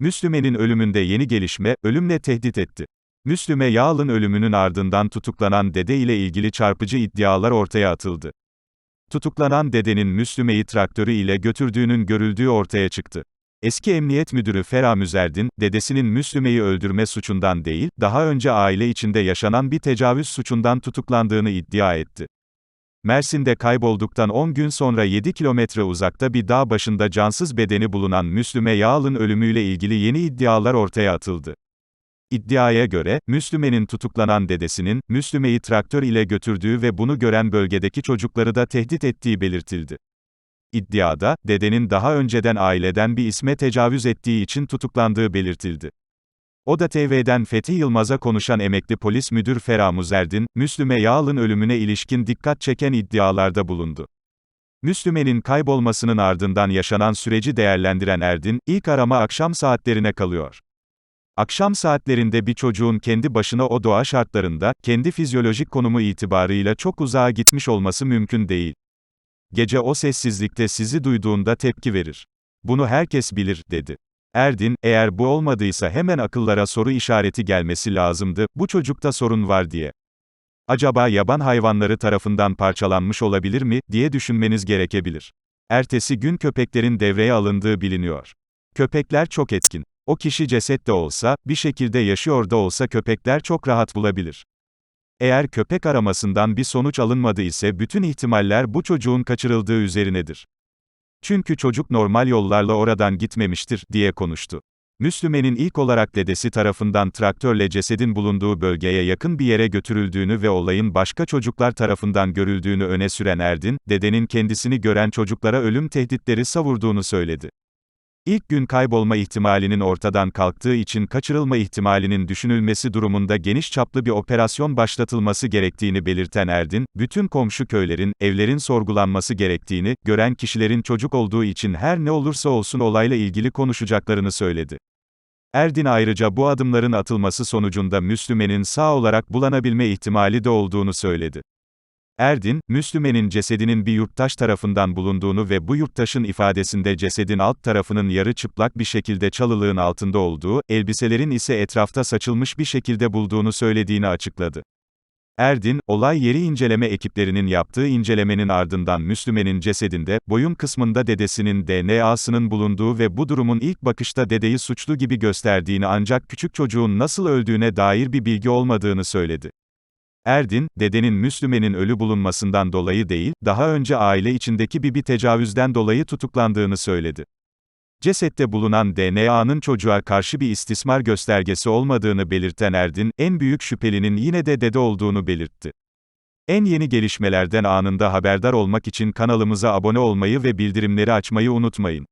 Müslüme'nin ölümünde yeni gelişme, ölümle tehdit etti. Müslüme Yağlı'nın ölümünün ardından tutuklanan dede ile ilgili çarpıcı iddialar ortaya atıldı. Tutuklanan dedenin Müslüme'yi traktörü ile götürdüğünün görüldüğü ortaya çıktı. Eski Emniyet Müdürü Ferah Müzerdin, dedesinin Müslüme'yi öldürme suçundan değil, daha önce aile içinde yaşanan bir tecavüz suçundan tutuklandığını iddia etti. Mersin'de kaybolduktan 10 gün sonra 7 kilometre uzakta bir dağ başında cansız bedeni bulunan Müslüme Yağlı'nın ölümüyle ilgili yeni iddialar ortaya atıldı. İddiaya göre, Müslüme'nin tutuklanan dedesinin, Müslüme'yi traktör ile götürdüğü ve bunu gören bölgedeki çocukları da tehdit ettiği belirtildi. İddiada, dedenin daha önceden aileden bir isme tecavüz ettiği için tutuklandığı belirtildi. Oda TV'den Fethi Yılmaz'a konuşan emekli polis müdür Ferah Muzerdin, Müslüme Yağlı'nın ölümüne ilişkin dikkat çeken iddialarda bulundu. Müslüme'nin kaybolmasının ardından yaşanan süreci değerlendiren Erdin, ilk arama akşam saatlerine kalıyor. Akşam saatlerinde bir çocuğun kendi başına o doğa şartlarında, kendi fizyolojik konumu itibarıyla çok uzağa gitmiş olması mümkün değil. Gece o sessizlikte sizi duyduğunda tepki verir. Bunu herkes bilir, dedi. Erdin, eğer bu olmadıysa hemen akıllara soru işareti gelmesi lazımdı, bu çocukta sorun var diye. Acaba yaban hayvanları tarafından parçalanmış olabilir mi, diye düşünmeniz gerekebilir. Ertesi gün köpeklerin devreye alındığı biliniyor. Köpekler çok etkin. O kişi ceset de olsa, bir şekilde yaşıyor da olsa köpekler çok rahat bulabilir. Eğer köpek aramasından bir sonuç alınmadı ise bütün ihtimaller bu çocuğun kaçırıldığı üzerinedir. Çünkü çocuk normal yollarla oradan gitmemiştir, diye konuştu. Müslüme'nin ilk olarak dedesi tarafından traktörle cesedin bulunduğu bölgeye yakın bir yere götürüldüğünü ve olayın başka çocuklar tarafından görüldüğünü öne süren Erdin, dedenin kendisini gören çocuklara ölüm tehditleri savurduğunu söyledi. İlk gün kaybolma ihtimalinin ortadan kalktığı için kaçırılma ihtimalinin düşünülmesi durumunda geniş çaplı bir operasyon başlatılması gerektiğini belirten Erdin, bütün komşu köylerin, evlerin sorgulanması gerektiğini, gören kişilerin çocuk olduğu için her ne olursa olsun olayla ilgili konuşacaklarını söyledi. Erdin ayrıca bu adımların atılması sonucunda Müslüme'nin sağ olarak bulanabilme ihtimali de olduğunu söyledi. Erdin, Müslüme'nin cesedinin bir yurttaş tarafından bulunduğunu ve bu yurttaşın ifadesinde cesedin alt tarafının yarı çıplak bir şekilde çalılığın altında olduğu, elbiselerin ise etrafta saçılmış bir şekilde bulduğunu söylediğini açıkladı. Erdin, olay yeri inceleme ekiplerinin yaptığı incelemenin ardından Müslüme'nin cesedinde, boyun kısmında dedesinin DNA'sının bulunduğu ve bu durumun ilk bakışta dedeyi suçlu gibi gösterdiğini ancak küçük çocuğun nasıl öldüğüne dair bir bilgi olmadığını söyledi. Erdin, dedenin Müslüme'nin ölü bulunmasından dolayı değil, daha önce aile içindeki bir bir tecavüzden dolayı tutuklandığını söyledi. Cesette bulunan DNA'nın çocuğa karşı bir istismar göstergesi olmadığını belirten Erdin, en büyük şüphelinin yine de dede olduğunu belirtti. En yeni gelişmelerden anında haberdar olmak için kanalımıza abone olmayı ve bildirimleri açmayı unutmayın.